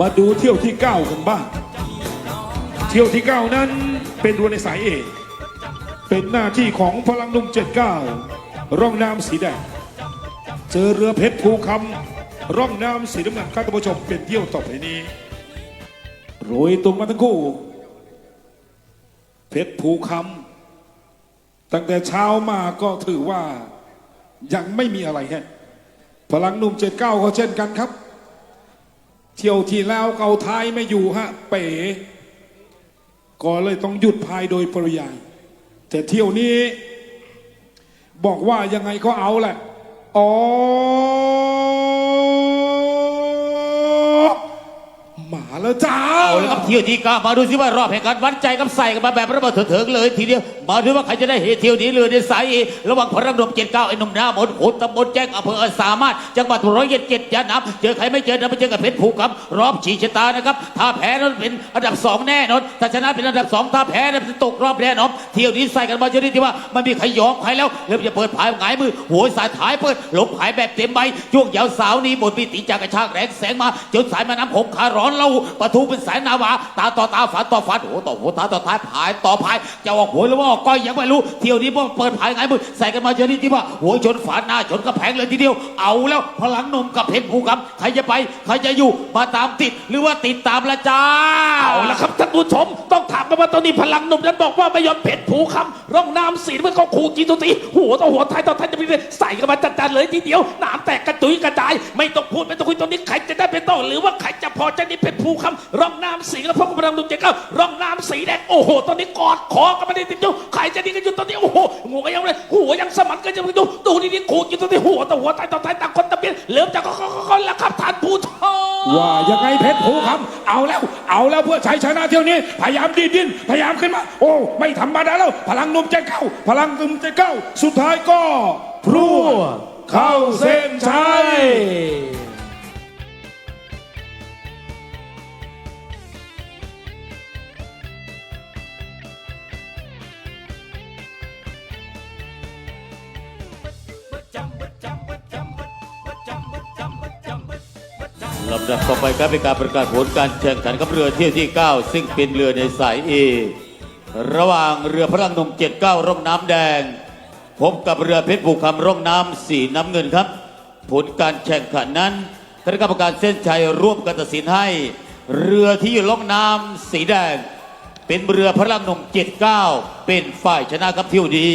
มาดูเที่ยวที่ 9 กันบ้าง เที่ยวที่ 9 นั้นเป็นดวในสายเอกเป็นหน้าที่ของพลังนุ่ม 79 ร่องน้ำสีแดง เจอเรือเพชรภูคำร่องน้ำสีน้ำเงินครับท่านผู้ชมเป็นเที่ยวต่อไปนี้โรยตรงมาทั้งคู่ เพชรภูคำตั้งแต่เช้ามาก็ถือว่ายังไม่มีอะไรฮะพลังหนุ่ม 79 ก็เช่นกันครับ เที่ยวที่แล้วเกาท้ายไม่อยู่ฮะเป๋ก็เลยต้องหยุดพายโดยปริยาย แต่เที่ยวนี้ บอกว่ายังไงก็เอาแหละอ๋อ แล้วจ้าเอาละครับเที่ยวที่เก้ามาดูสิว่ารอบแห่งการวัดใจกับใส่กันมาแบบระเบิดเถิงเลยทีเดียวมาดูว่าใครจะได้เหตุเที่ยวนี้เรือในสายเอระหว่างพระรำดมเจ็ดเก้าไอ้หนุ่มหน้ามนโขนตำบลแจ้งอำเภอสามารถจังหวัดร้อยเอ็ดเจ็ดยานับเจอใครไม่เจอนะไปเจอกับเพชรภูครับรอบฉีชะตานะครับถ้าแพ้นั้นเป็นอันดับสองแน่นอนถ้าชนะเป็นอันดับสองถ้าแพ้นั้นจะตกรอบแน่นอนเที่ยวนี้ใส่กันมาชนิดที่ว่าไม่มีใครยอมใครแล้วเริ่มจะเปิดผายหงายมือหัวสายท้ายเปิดหลบผายแบบเต็มใบช่วงยาวสาวนี้บทปีติจากกระชากแรงแสงมาจนสายม่น้ำคงคาร้อนเล่าปะทุเป็นสายนาวาตาต่อตาฝันต่อฝันโอ้ต่อหัวตาต่อท้ายผายต่อผายจะออกหัวหรือว่าออกก้อยยังไม่รู้เที่ยวนี้พวกเปิดผายไงมือใส่กันมาเจอนี่ที่ว่าหัวชนฝาหน้าชนกระแพงเลยทีเดียว เอาแล้วพลังหนมกับเพชรภูกำใครจะไปใครจะอยู่มาตามติดหรือว่าติดตามละจ้า ครับท่านผู้ชม ต้องถามกันว่าตอนนี้พลังหนุ่มนั้นบอกว่าไม่ยอมเผ็ดผูคำร่องน้ำสีเมันก็ขู่จีนตัวตีหัวต่อหัวท้ายต่อท้ายจะมีใส่กันมาจัดๆเลยทีเดียวหนามแตกกระจุยกระจาย ไม่ต้องพูดไม่ต้องคุยตอนนี้ใครจะได้เป็นต่อหรือว่าใครจะพอจะนี่เผ็ดผูคำร่องน้ำสีแล้วพบกับพลังหนุ่มเจ๊ก็ร่องน้ำสีแดงโอ้โห ตอนนี้กอดคอกันมาได้ติดอยู่ใครจะดีกันอยู่ตอนนี้โอ้โหหัวก็ยังเลยหัวยังสมันกันยังไม่ดูดูนี่นี่ขู่จีนตัวตีหัวต่อหัวท้ายต่อท้ายต่างคนต่างเป็นเริ่มจากก็ๆๆแล้วครับท่าน ว่ายังไงเพชรภูคำเอาแล้ว เอาแล้วเพื่อชัยชนะเที่ยวนี้ พยายามดิ้นดิ้นพยายามขึ้นมา โอ้ ไม่ธรรมดาแล้ว พลังนุ่มใจเก้า พลังนุ่มใจเก้า สุดท้ายก็พรวดเข้าเส้นชัย ลำดับต่อไปครับเป็นการประกาศผลการแข่งขันกับเรือเที่ยวที่ 9 ซึ่งเป็นเรือในสายเอระหว่างเรือพลังหนุ่ม79ร่องน้ำแดง พบกับเรือเพชรบุกคำร่องน้ำสีน้ำเงินครับ ผลการแข่งขันนั้นคณะกรรมการเส้นชัยร่วมกันตัดสินให้ เรือที่อยู่ร่องน้ำสีแดง เป็นเรือพลังหนุ่ม79เป็นฝ่ายชนะครับเที่ยวนี้